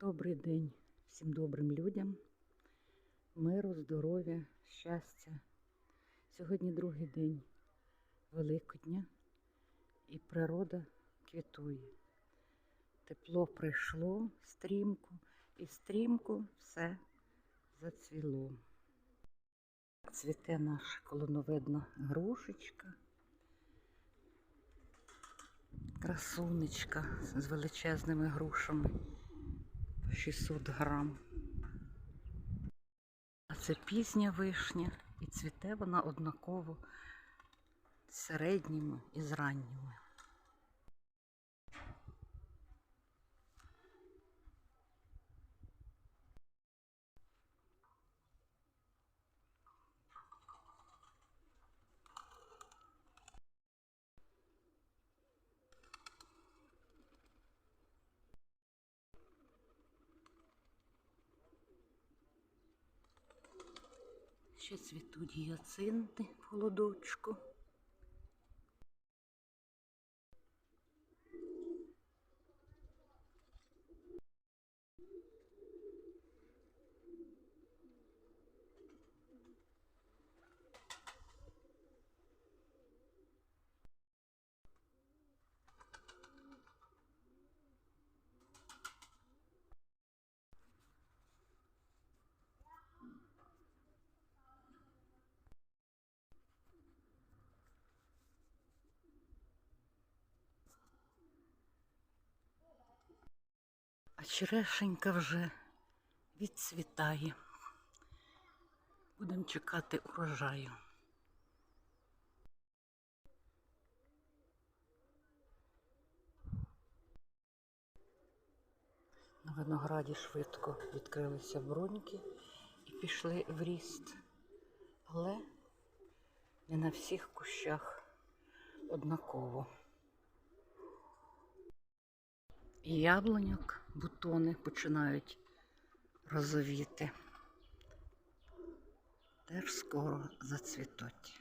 Добрий день всім добрим людям, миру, здоров'я, щастя. Сьогодні другий день Великодня і природа квітує. Тепло прийшло стрімко, і стрімко все зацвіло. Цвіте наша колоновидна грушечка. Красунечка з величезними грушами. 600 грам. А це пізня вишня, і цвіте вона однаково з середніми і з ранніми. Ще цвітуть гіацинти в холодочку. Черешенька вже відцвітає. Будемо чекати урожаю. На винограді швидко відкрилися бруньки і пішли в ріст. Але не на всіх кущах однаково. І яблуньок, бутони починають розовіти. Теж скоро зацвітуть.